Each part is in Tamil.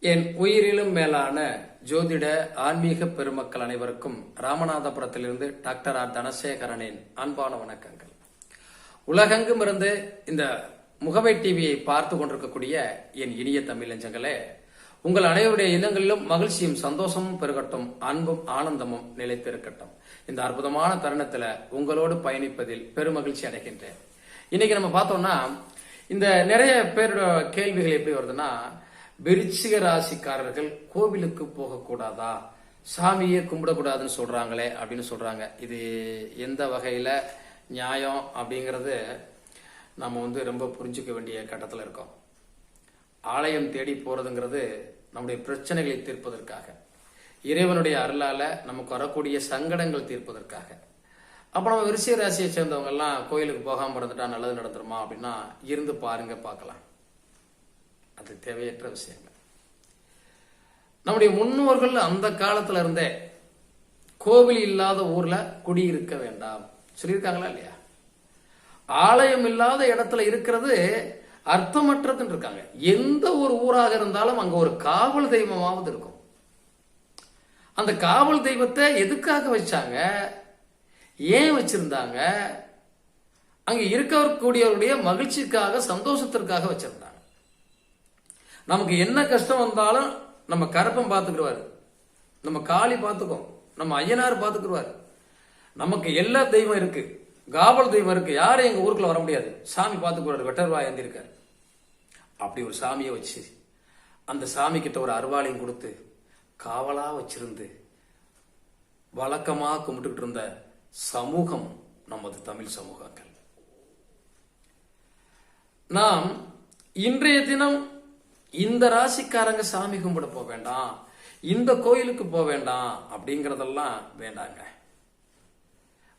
என் உயிரிலும் மேலான ஜோதிட ஆன்மீக பெருமக்கள் அனைவருக்கும் ராமநாதபுரத்திலிருந்து டாக்டர் ஆர். தனசேகரனின் அன்பான வணக்கங்கள். உலகெங்கும் இருந்து இந்த முகவை டிவியை பார்த்து கொண்டிருக்கக்கூடிய என் இனிய தமிழஞ்சங்களே உங்கள் அனைவருடைய இல்லங்களிலும் மகிழ்ச்சியும் சந்தோஷமும் பெருகட்டும் அன்பும் ஆனந்தமும் நிலைத்திருக்கட்டும். இந்த அற்புதமான தருணத்துல உங்களோடு பயணிப்பதில் பெருமகிழ்ச்சி அடைகின்றேன். இன்னைக்கு நம்ம பார்த்தோம்னா இந்த நிறைய பேரோட கேள்விகள் எப்படி வருதுன்னா விருச்சிக ராசிக்காரர்கள் கோவிலுக்கு போகக்கூடாதா? சாமியை கும்பிடக்கூடாதுன்னு சொல்றாங்களே அப்படின்னு சொல்றாங்க. இது எந்த வகையில நியாயம் அப்படிங்கறது நம்ம வந்து ரொம்ப புரிஞ்சுக்க வேண்டிய கட்டத்தில் இருக்கோம். ஆலயம் தேடி போறதுங்கிறது நம்முடைய பிரச்சனைகளை தீர்ப்பதற்காக இறைவனுடைய அருளால நமக்கு வரக்கூடிய சங்கடங்கள் தீர்ப்பதற்காக. அப்ப நம்ம விருச்சிக ராசியை சேர்ந்தவங்க எல்லாம் கோயிலுக்கு போகாம இருந்துட்டா நல்லது நடந்துருமா அப்படின்னா இருந்து பாருங்க பார்க்கலாம். அது தேவையற்ற விஷயங்கள். நம்முடைய முன்னோர்கள் அந்த காலத்துல இருந்தே கோவில் இல்லாத ஊர்ல குடியிருக்க வேண்டாம். சொல்லியிருக்காங்களா இல்லையா? ஆலயம் இல்லாத இடத்துல இருக்கிறது அர்த்தமற்றதுன்னு இருக்காங்க. எந்த ஒரு ஊராக இருந்தாலும் அங்க ஒரு காவல் தெய்வமாவது இருக்கும். அந்த காவல் தெய்வத்தை எதுக்காக வச்சாங்க? ஏன் வச்சிருந்தாங்க? அங்க இருக்கக்கூடியவருடைய மகிழ்ச்சிக்காக சந்தோஷத்திற்காக வச்சிருந்தாங்க. நமக்கு என்ன கஷ்டம் வந்தாலும் நம்ம கரப்பம் பார்த்துக்கிடுவார் நம்ம காளி பார்த்துக்கோம். நம்ம ஐயனார் பார்த்துக்கிடுவார் நமக்கு எல்லா தெய்வம் இருக்கு. காவல் தெய்வம் இருக்கு. யாரும் எங்க ஊருக்குள்ள வர முடியாது. சாமி பார்த்துக்கிறாரு வெட்டர்வாய் இருந்திருக்காரு அப்படி ஒரு சாமியை வச்சு அந்த சாமி கிட்ட ஒரு அருவாளையும் கொடுத்து காவலா வச்சிருந்து வழக்கமாக கும்பிட்டுக்கிட்டு இருந்த சமூகம் நமது தமிழ் சமூகங்கள். நாம் இன்றைய தினம் இந்த ராசிக்காரங்க சாமி கும்பிட போக வேண்டாம் இந்த கோயிலுக்கு போக வேண்டாம் அப்படிங்கறதெல்லாம் வேண்டாங்க.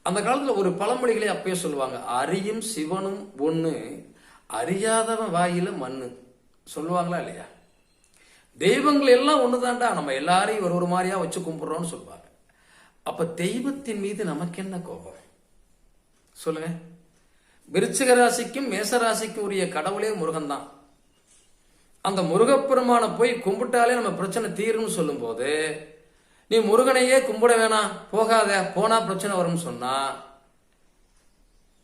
அந்த காலத்துல ஒரு பழமொழிகளே அப்பயே சொல்லுவாங்க அரியும் சிவனும் ஒண்ணு அறியாதவன் வாயில மண்ணு. சொல்லுவாங்களா இல்லையா? தெய்வங்கள் எல்லாம் ஒண்ணுதான்டா நம்ம எல்லாரையும் ஒரு ஒரு மாதிரியா வச்சு கும்பிடுறோம்னு சொல்லுவாங்க. அப்ப தெய்வத்தின் மீது நமக்கு என்ன கோபம்? சொல்லுங்க. விருச்சிக ராசிக்கும் மேச ராசிக்கும் உரிய கடவுளே முருகன் தான் அந்த முருகப்பெருமான போய் கும்பிட்டாலே நம்ம பிரச்சனை தீரும்னு சொல்லும்போது நீ முருகனையே கும்பிட வேணாம் போகாத போனா பிரச்சனை வரும்னு சொன்னா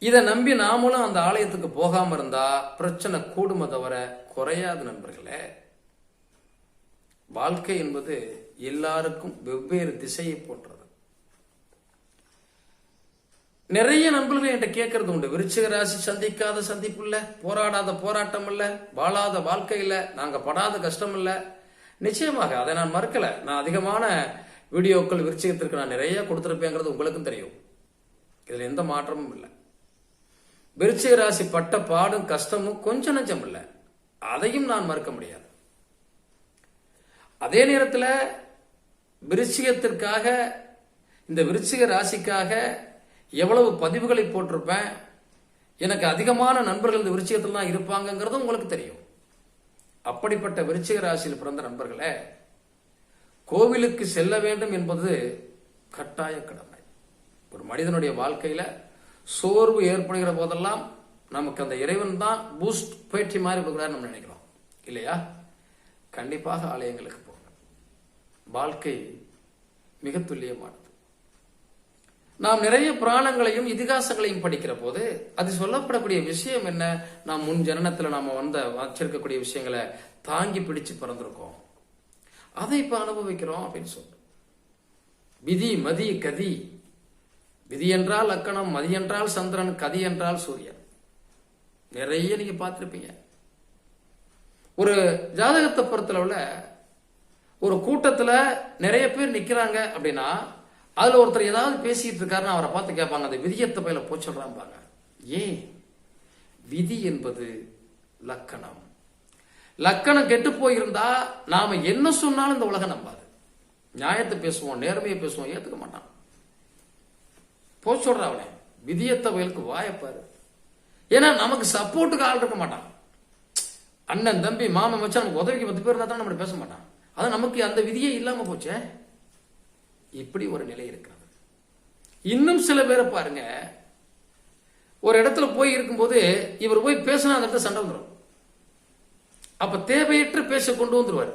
இதை நம்பி நாமளும் அந்த ஆலயத்துக்கு போகாம இருந்தா பிரச்சனை கூடுமே தவிர குறையாது நண்பர்களே. வாழ்க்கை என்பது எல்லாருக்கும் வெவ்வேறு திசையை போன்றது. நிறைய நண்பர்கள் என்கிட்ட கேட்கறது உண்டு. விருச்சிக ராசி சந்திக்காத சந்திப்பு இல்லை போராடாத போராட்டம் இல்ல வாழாத வாழ்க்கை இல்ல நாங்க படாத கஷ்டம் இல்ல நிச்சயமாக அதை நான் மறுக்கல. நான் அதிகமான வீடியோக்கள் விருச்சிகத்திற்கு நான் நிறைய கொடுத்துருப்பேங்கிறது உங்களுக்கும் தெரியும். இதுல எந்த மாற்றமும் இல்லை. விருச்சிக ராசி பட்ட பாடும் கஷ்டமும் கொஞ்சம் நஞ்சம் இல்லை. அதையும் நான் மறுக்க முடியாது. அதே நேரத்தில் விருச்சிகத்திற்காக இந்த விருச்சிக ராசிக்காக எவ்வளவு பதிவுகளை போட்டிருப்பேன்? எனக்கு அதிகமான நண்பர்கள் இந்த விருச்சிகத்தில் தான் இருப்பாங்கங்கிறதும் உங்களுக்கு தெரியும். அப்படிப்பட்ட விருச்சிக ராசியில் பிறந்த நண்பர்களே கோவிலுக்கு செல்ல வேண்டும் என்பது கட்டாய கடமை. ஒரு மனிதனுடைய வாழ்க்கையில சோர்வு ஏற்படுகிற போதெல்லாம் நமக்கு அந்த இறைவன் தான் பூஸ்ட் பேட்டி மாதிரி கொடுக்குறாரு நம்ம நினைக்கிறோம். இல்லையா? கண்டிப்பாக ஆலயங்களுக்கு போங்க வாழ்க்கை மிக துல்லியமானது. நாம் நிறைய புராணங்களையும் இதிகாசங்களையும் படிக்கிற போது அது சொல்லப்படக்கூடிய விஷயம் என்ன? நாம் முன் ஜனனத்துல நாம வந்த வச்சிருக்கக்கூடிய விஷயங்களை தாங்கி பிடிச்சு பிறந்திருக்கோம். அதை இப்ப அனுபவிக்கிறோம் அப்படின்னு சொல்றோம். விதி மதி கதி. விதி என்றால் லக்கணம் மதி என்றால் சந்திரன் கதி என்றால் சூரியன். நிறைய நீங்க பார்த்திருப்பீங்க. ஒரு ஜாதகத்தை பொறுத்தளவுல ஒரு கூட்டத்துல நிறைய பேர் நிக்கிறாங்க அப்படின்னா அதுல ஒருத்தர் ஏதாவது பேசிட்டு இருக்காருன்னு அவரை பார்த்து கேட்பாங்க அந்த விதியத்தை பயில போச்சுடுறாம்பாங்க ஏன்? விதி என்பது லக்கணம். லக்கணம் கெட்டு போயிருந்தா நாம என்ன சொன்னாலும் இந்த உலகம் நம்பாது. நியாயத்தை பேசுவோம் நேர்மையை பேசுவோம் ஏத்துக்க மாட்டான். போ சொல்ற அவனே. விதியத்தை வயலுக்கு வாயப்பாரு ஏன்னா நமக்கு சப்போர்ட்டுக்கு ஆள் இருக்க மாட்டான். அண்ணன் தம்பி மாமன் வச்சு நமக்கு உதவிக்கு பத்து பேர் இருந்தா தான் நம்ம பேச மாட்டான். அது நமக்கு அந்த விதியே இல்லாம போச்சே. இப்படி ஒரு நிலை இருக்கிறது. இன்னும் சில பேரை பாருங்க. ஒரு இடத்துல போய் இருக்கும்போது இவர் போய் பேசினா அந்த இடத்துல சண்டை வந்துடும் அப்ப தேவையற்ற பேச கொண்டு வந்துருவார்.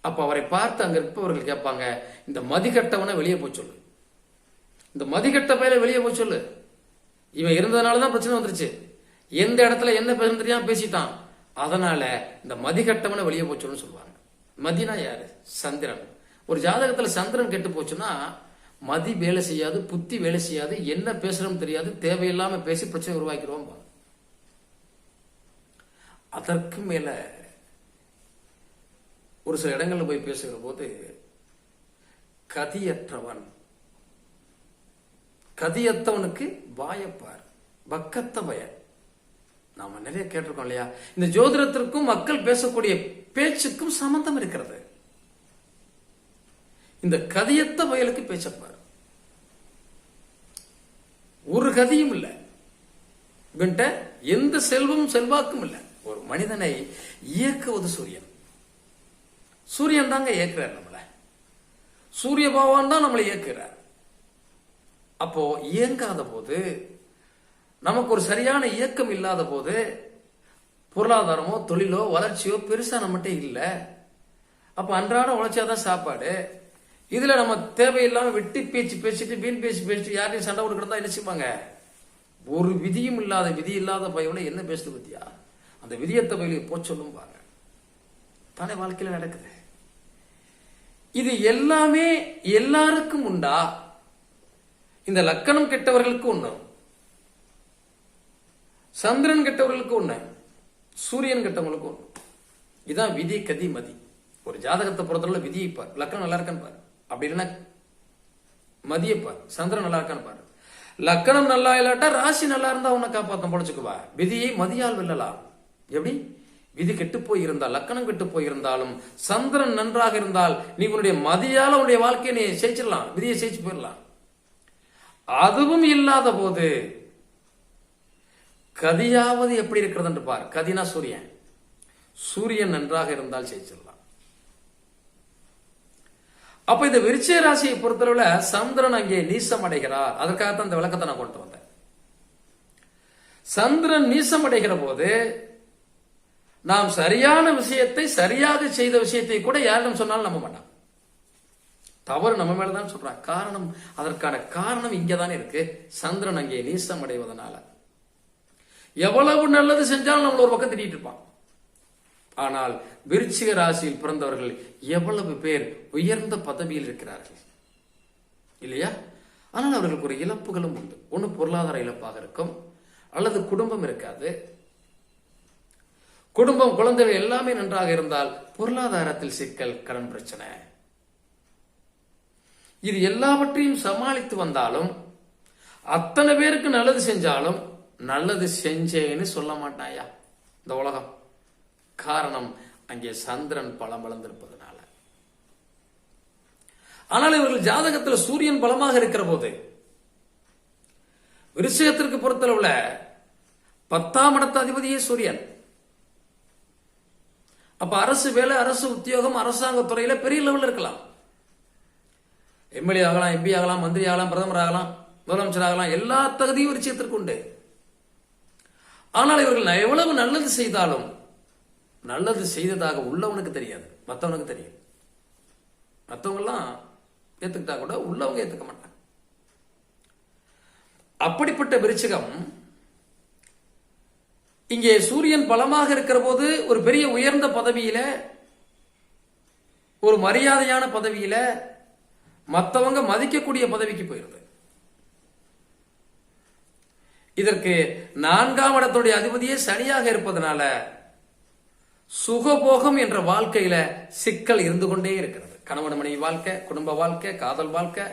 அப்ப அவரை பார்த்து அங்க இருப்பவர்கள் கேட்பாங்க இந்த மதிக்கட்டவனை வெளியே போய் சொல்லு. இந்த மதிக்கட்ட பயில வெளியே போய் சொல்லு. இவன் இருந்ததுனால தான் பிரச்சனை வந்துருச்சு. எந்த இடத்துல என்ன பேசணும் தெரியாம பேசிட்டான். அதனால இந்த மதிக்கட்டவனை வெளியே போய் சொல்லுன்னு சொல்லுவாங்க. மதினா யாரு? சந்திரன். ஒரு ஜாதகத்துல சந்திரன் கெட்டு போச்சுன்னா மதி வேலை செய்யாது புத்தி வேலை செய்யாது என்ன பேசுறோம் தெரியாது தேவையில்லாம பேசி பிரச்சனை உருவாக்கிடுவோம் அதற்கு மேல ஒரு சில இடங்கள்ல போய் பேசுகிற போது கதியற்றவன் கதியத்தவனுக்கு வாயப்பார் பக்கத்த பயன் நாம நிறைய கேட்டிருக்கோம் இல்லையா? இந்த ஜோதிடத்திற்கும் மக்கள் பேசக்கூடிய பேச்சுக்கும் சம்பந்தம் இருக்கிறது. இந்த கதையத்த வயலுக்கு பேச்சப்பார் ஒரு கதியும் இல்லை. இவன்ட்ட எந்த செல்வமும் செல்வாக்கும் இல்லை. ஒரு மனிதனை இயக்குவது சூரியன். சூரியன் தாங்க இயக்குறார் நம்மள. சூரிய பகவான் தான் நம்மளை இயக்குறார். அப்போ இயங்காத போது நமக்கு ஒரு சரியான இயக்கம் இல்லாத போது பொருளாதாரமோ தொழிலோ வளர்ச்சியோ பெருசா நம்மகிட்ட இல்லை. அப்ப அன்றாட உழைச்சாதான் சாப்பாடு. இதுல நம்ம தேவையில்லாம வெட்டி பேச்சு பேசிட்டு வீண் பேச்சு பேசிட்டு யாரையும் சண்டை கொடுக்கறதா என்ன செய்வாங்க? ஒரு விதியும் இல்லாத விதி இல்லாத பையனை என்ன பேசுது பத்தியா? அந்த விதியத்த பயிலுக்கு போச்சொல்லும் பாருங்க தானே வாழ்க்கையில நடக்குது. இது எல்லாமே எல்லாருக்கும் உண்டா? இந்த லக்கணம் கெட்டவர்களுக்கு ஒண்ணு சந்திரன் கெட்டவர்களுக்கு ஒண்ணு சூரியன் கெட்டவங்களுக்கு ஒண்ணு இதுதான் விதி கதி மதி. ஒரு ஜாதகத்தை பொறுத்தவரை விதியை பார் லக்கணம் நல்லா இருக்கான்னு பாரு. அப்படி இல்லைன்னா மதியை பாரு சந்திரன் நல்லா இருக்கான்னு பாரு. லக்கணம் நல்லா இல்லாட்டா ராசி நல்லா இருந்தா உன்னை காப்பாத்தம் பொழைச்சுக்குவா விதியை மதியால் வெல்லலாம். எப்படி? விதி கெட்டு போயிருந்தால் லக்கணம் கெட்டு போயிருந்தாலும் சந்திரன் நன்றாக இருந்தால் நீ உன்னுடைய மதியால உன்னுடைய வாழ்க்கையை நீ ஜெயிச்சிடலாம். விதியை ஜெயிச்சு போயிடலாம். அதுவும் இல்லாத போது கதியாவது எப்படி இருக்கிறது என்று பார். கதினா சூரியன். சூரியன் நன்றாக இருந்தால் ஜெயிச்சிடலாம். அப்ப இந்த விருச்சிக ராசியை பொறுத்தளவுல சந்திரன் அங்கே நீசம் அடைகிறார். அதற்காகத்தான் இந்த விளக்கத்தை நான் கொண்டு வந்தேன். சந்திரன் நீசம் அடைகிற போது நாம் சரியான விஷயத்தை சரியாக செய்த விஷயத்தை கூட யாரிடம் சொன்னாலும் நம்ப மாட்டான். தவறு நம்ம மேலதான் சொல்றான். காரணம் அதற்கான காரணம் இங்கதானே இருக்கு. சந்திரன் அங்கே நீசம் அடைவதனால. எவ்வளவு நல்லது செஞ்சாலும் நம்மள ஒரு பக்கம் திட்டிட்டு இருப்பான். ஆனால் விருச்சிக ராசியில் பிறந்தவர்கள் எவ்வளவு பேர் உயர்ந்த பதவியில் இருக்கிறார்கள்? இல்லையா? ஆனால் அவர்களுக்கு ஒரு இழப்புகளும் உண்டு. ஒன்று பொருளாதார இழப்பாக இருக்கும். அல்லது குடும்பம் இருக்காது. குடும்பம் குழந்தைகள் எல்லாமே நன்றாக இருந்தால் பொருளாதாரத்தில் சிக்கல் கடன் பிரச்சனை. இது எல்லாவற்றையும் சமாளித்து வந்தாலும் அத்தனை பேருக்கு நல்லது செஞ்சாலும் நல்லது செஞ்சேன்னு சொல்ல மாட்டாயா இந்த உலகம்? காரணம் அங்கே சந்திரன் பலம் வளர்ந்திருப்பதனால. ஆனால் இவர்கள் ஜாதகத்தில் சூரியன் பலமாக இருக்கிற போது விருஷயத்திற்கு பொறுத்தளவுல பத்தாம் இடத்த அதிபதியே சூரியன். அப்ப அரசு வேலை அரசு உத்தியோகம் அரசாங்க துறையில பெரிய லெவலில் இருக்கலாம். எம்எல்ஏ ஆகலாம் எம்பி ஆகலாம் மந்திரி ஆகலாம் பிரதமர் ஆகலாம் முதலமைச்சர் ஆகலாம் எல்லா தகுதியும் விருச்சியத்திற்கு உண்டு. ஆனால் இவர்கள் எவ்வளவு நல்லது செய்தாலும் நல்லது செய்ததாக உள்ளவனுக்கு தெரியாது. மற்றவனுக்கு தெரியும். மற்றவங்கெல்லாம் ஏத்துக்கிட்டா கூட உள்ளவங்க ஏத்துக்க மாட்டாங்க. அப்படிப்பட்ட விருச்சிகம் இங்கே சூரியன் பலமாக இருக்கிற போது ஒரு பெரிய உயர்ந்த பதவியில ஒரு மரியாதையான பதவியில மற்றவங்க மதிக்கக்கூடிய பதவிக்கு போயிருது. இதற்கு நான்காம் இடத்துடைய அதிபதியே சனியாக இருப்பதனால சுகபோகம் என்ற வாழ்க்கையில சிக்கல் இருந்து கொண்டே இருக்கிறது. கணவன் மனைவி வாழ்க்கை குடும்ப வாழ்க்கை காதல் வாழ்க்கை.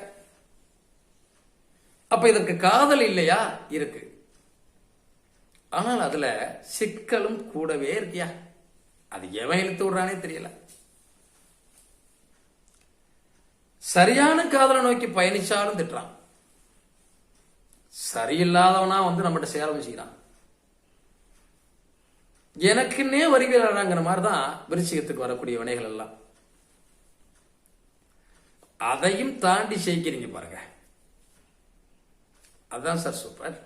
அப்ப இதற்கு காதல் இல்லையா? இருக்கு. ஆனால் அதுல சிக்கலும் கூடவே இருக்கியா? அது எவன் இழுத்து விடுறானே தெரியல. சரியான காதலை நோக்கி பயணிச்சாலும் திட்டுறான். சரியில்லாதவனா வந்து நம்மகிட்ட சேர வச்சுக்கிறான் எனக்குன்னே வருகிறாங்கிற மாதிரி தான் விருச்சிகத்துக்கு வரக்கூடிய வினைகள் எல்லாம். அதையும் தாண்டி ஜெயிக்கிறீங்க பாருங்க. அதான் சார் சூப்பர்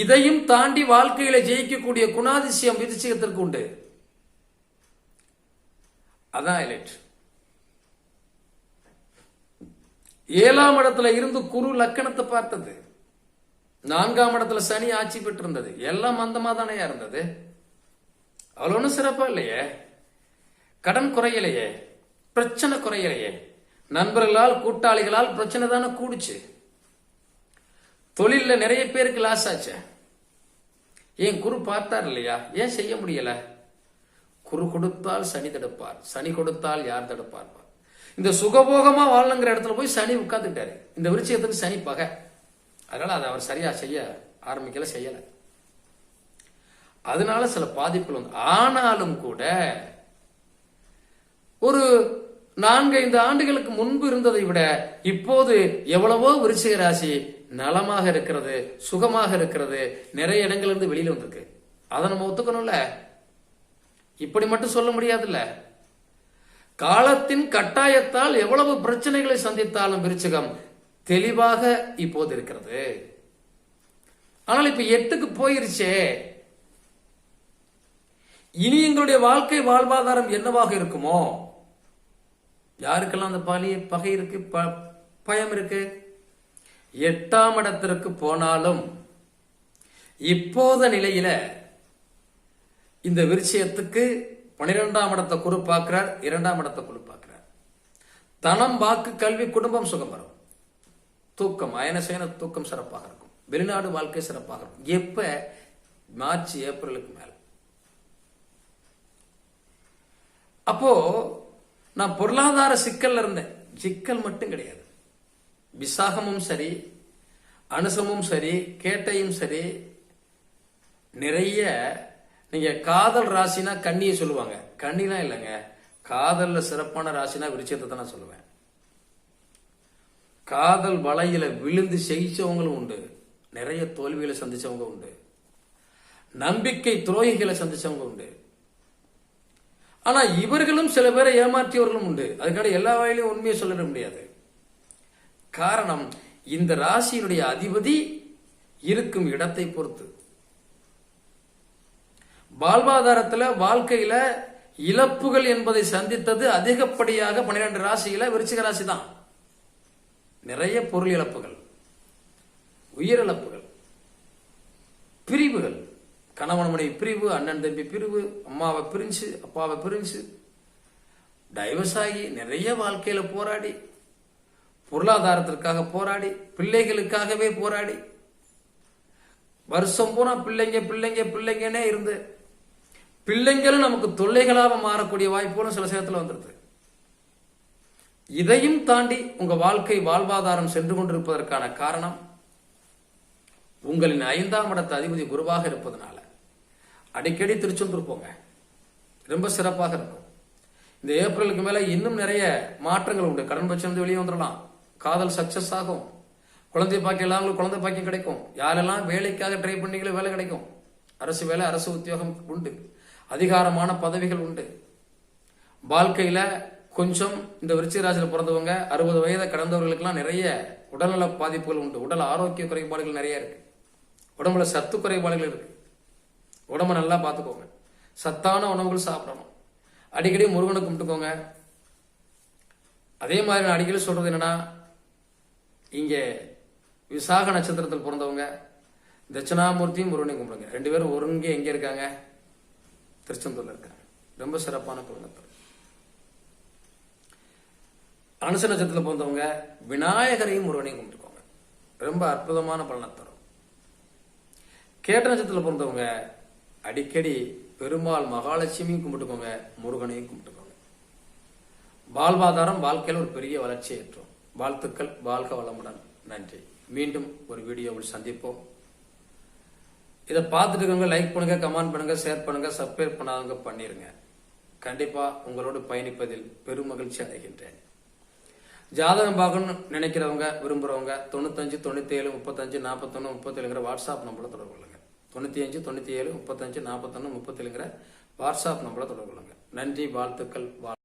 இதையும் தாண்டி வாழ்க்கையில ஜெயிக்கக்கூடிய குணாதிசயம் விருச்சிகத்திற்கு உண்டு. அதான் ஹைலைட் ஏழாம் இடத்துல இருந்து குரு லக்கணத்தை பார்த்தது. நான்காம் இடத்துல சனி ஆட்சி பெற்று இருந்தது எல்லாம் மந்தமா தானே இருந்தது. அவ்வளவு ஒன்றும் சிறப்பா இல்லையே. கடன் குறையலையே. பிரச்சனை குறையலையே. நண்பர்களால் கூட்டாளிகளால் பிரச்சனை தானே கூடுச்சு. தொழில நிறைய பேருக்கு லாஸ் ஆச்சு. ஏன் குரு பார்த்தார் இல்லையா? ஏன் செய்ய முடியல? குரு கொடுத்தால் சனி தடுப்பார். சனி கொடுத்தால் யார் தடுப்பார்? இந்த சுகபோகமா வாழணுங்கிற இடத்துல போய் சனி உட்காந்துட்டாரு இந்த விருட்சத்துக்கு சனி பகை. அதனால அதை அவர் சரியா செய்ய ஆரம்பிக்கல செய்யல. அதனால சில பாதிப்புகள் வந்து ஆனாலும் கூட ஒரு நான்கு ஐந்து ஆண்டுகளுக்கு முன்பு இருந்ததை விட இப்போது எவ்வளவோ விருச்சிக ராசி நலமாக இருக்கிறது சுகமாக இருக்கிறது நிறைய இடங்கள்ல இருந்து வெளியில வந்திருக்கு. அதை நம்ம ஒத்துக்கணும்ல? இப்படி மட்டும் சொல்ல முடியாதுல்ல? காலத்தின் கட்டாயத்தால் எவ்வளவு பிரச்சனைகளை சந்தித்தாலும் விருச்சிகம் தெளிவாக இப்போது இருக்கிறது. ஆனால் இப்ப எட்டுக்கு போயிருச்சே. இனி எங்களுடைய வாழ்க்கை வாழ்வாதாரம் என்னவாக இருக்குமோ? யாருக்கெல்லாம் அந்த பழைய பகை இருக்கு ப- பயம் இருக்கு? எட்டாம் இடத்திற்கு போனாலும் இப்போத நிலையில இந்த விருச்சயத்துக்கு பனிரெண்டாம் இடத்தை குறு பார்க்கிறார் இரண்டாம் இடத்தை குரு பார்க்கிறார். தனம் வாக்கு கல்வி குடும்பம் சுகம் வரும். தூக்கம் அயனசேன தூக்கம் சிறப்பாக இருக்கும். வெளிநாடு வாழ்க்கை சிறப்பாக இருக்கும். எப்ப? மார்ச் ஏப்ரலுக்கு மேல. அப்போ நான் பொருளாதார சிக்கல்ல இருந்தேன். சிக்கல் மட்டும் கிடையாது. விசாகமும் சரி அனுசமும் சரி கேட்டையும் சரி நிறைய நீங்க காதல் ராசினா கண்ணியை சொல்லுவாங்க. கண்ணிலாம் இல்லைங்க. காதல்ல சிறப்பான ராசினா விருச்சத்தை தான் நான் சொல்லுவேன். காதல் வலையில விழுந்து ஜெயிச்சவங்களும் உண்டு. நிறைய தோல்விகளை சந்திச்சவங்க உண்டு. நம்பிக்கை துரோகிகளை சந்திச்சவங்க உண்டு. ஆனா இவர்களும் சில பேரை ஏமாற்றியவர்களும் உண்டு. அதுக்காக எல்லா வகையிலும் உண்மையை சொல்லிட முடியாது. காரணம் இந்த ராசியினுடைய அதிபதி இருக்கும் இடத்தை பொறுத்து. வாழ்வாதாரத்தில் வாழ்க்கையில இழப்புகள் என்பதை சந்தித்தது அதிகப்படியாக பன்னிரண்டு ராசியில விருச்சிக ராசி தான் நிறைய பொருள் இழப்புகள் உயிரிழப்புகள் பிரிவுகள். கணவன் மனைவி பிரிவு அண்ணன் தம்பி பிரிவு அம்மாவை பிரிஞ்சு அப்பாவை பிரிஞ்சு. டைவர்ஸ் ஆகி நிறைய வாழ்க்கையில் போராடி பொருளாதாரத்திற்காக போராடி பிள்ளைகளுக்காகவே போராடி. வருஷம் பூரா பிள்ளைங்க பிள்ளைங்க பிள்ளைங்கன்னே இருந்து பிள்ளைங்களும் நமக்கு தொல்லைகளாக மாறக்கூடிய வாய்ப்புகளும் சில சேரத்தில் வந்துருது. இதையும் தாண்டி உங்க வாழ்க்கை வாழ்வாதாரம் சென்று கொண்டிருப்பதற்கான காரணம் உங்களின் ஐந்தாம் இடத்த அதிபதி குருவாக இருப்பதனால. அடிக்கடி திருச்செந்தூர் போங்க. ரொம்ப சிறப்பாக இருக்கும். இந்த ஏப்ரலுக்கு மேல இன்னும் நிறைய மாற்றங்கள் உண்டு. கடன் பட்சம் வந்து வெளியே வந்துடலாம். காதல் சக்சஸ் ஆகும். குழந்தை பாக்கியம் இல்லாமல் குழந்தை பாக்கியம் கிடைக்கும். யாரெல்லாம் வேலைக்காக ட்ரை பண்ணீங்களோ வேலை கிடைக்கும். அரசு வேலை அரசு உத்தியோகம் உண்டு. அதிகாரமான பதவிகள் உண்டு. வாழ்க்கையில கொஞ்சம் இந்த விருச்சிகராசியில் பிறந்தவங்க அறுபது வயதை கடந்தவர்களுக்கெல்லாம் நிறைய உடல்நல பாதிப்புகள் உண்டு. உடல் ஆரோக்கிய குறைபாடுகள் நிறைய இருக்கு. உடம்புல சத்து குறைபாடுகள் இருக்கு. உடம்ப நல்லா பார்த்துக்கோங்க சத்தான உணவுகள் சாப்பிடணும். அடிக்கடி முருகனை கும்பிட்டுக்கோங்க. அதே மாதிரி நான் அடிக்கடி சொல்றது என்னன்னா இங்கே விசாக நட்சத்திரத்தில் பிறந்தவங்க தட்சிணாமூர்த்தியும் முருகனையும் கும்பிடுங்க. ரெண்டு பேரும் ஒருங்கே எங்கே இருக்காங்க? திருச்செந்தூரில் இருக்காங்க. ரொம்ப சிறப்பான குடும்பத்தில் அனுச நட்சத்திரத்தில் பிறந்தவங்க விநாயகரையும் முருகனையும் கும்பிட்டுக்கோங்க. ரொம்ப அற்புதமான பலனை தரும் கேட்ட நட்சத்திரத்தில் பிறந்தவங்க அடிக்கடி பெருமாள் மகாலட்சுமியும் கும்பிட்டுக்கோங்க முருகனையும் கும்பிட்டுக்கோங்க. வாழ்வாதாரம் வாழ்க்கையில் ஒரு பெரிய வளர்ச்சி ஏற்றும். வாழ்த்துக்கள் வாழ்க வளமுடன். நன்றி. மீண்டும் ஒரு வீடியோவில் சந்திப்போம். இதை பார்த்துட்டு இருக்கவங்க லைக் பண்ணுங்க கமெண்ட் பண்ணுங்க ஷேர் பண்ணுங்க சப்ஸ்கிரைப் பண்ணாதவங்க பண்ணிருங்க. கண்டிப்பா உங்களோடு பயணிப்பதில் பெரும் மகிழ்ச்சி அடைகின்றேன். ஜாதகம் பார்க்கணும்னு நினைக்கிறவங்க விரும்புறவங்க தொண்ணூத்தஞ்சு தொண்ணூற்றி ஏழு முப்பத்தஞ்சு நாற்பத்தொன்னு முப்பத்தேழுங்கிற வாட்ஸ்அப் நம்பரை தொடர்பு கொள்ளுங்க. தொண்ணூற்றி அஞ்சு தொண்ணூற்றி ஏழு முப்பத்தஞ்சு நாற்பத்தொன்னு முப்பத்தேழுங்கிற வாட்ஸ்அப் நம்பரை தொடர்பு கொள்ளுங்க. நன்றி வாழ்த்துக்கள் வாழ்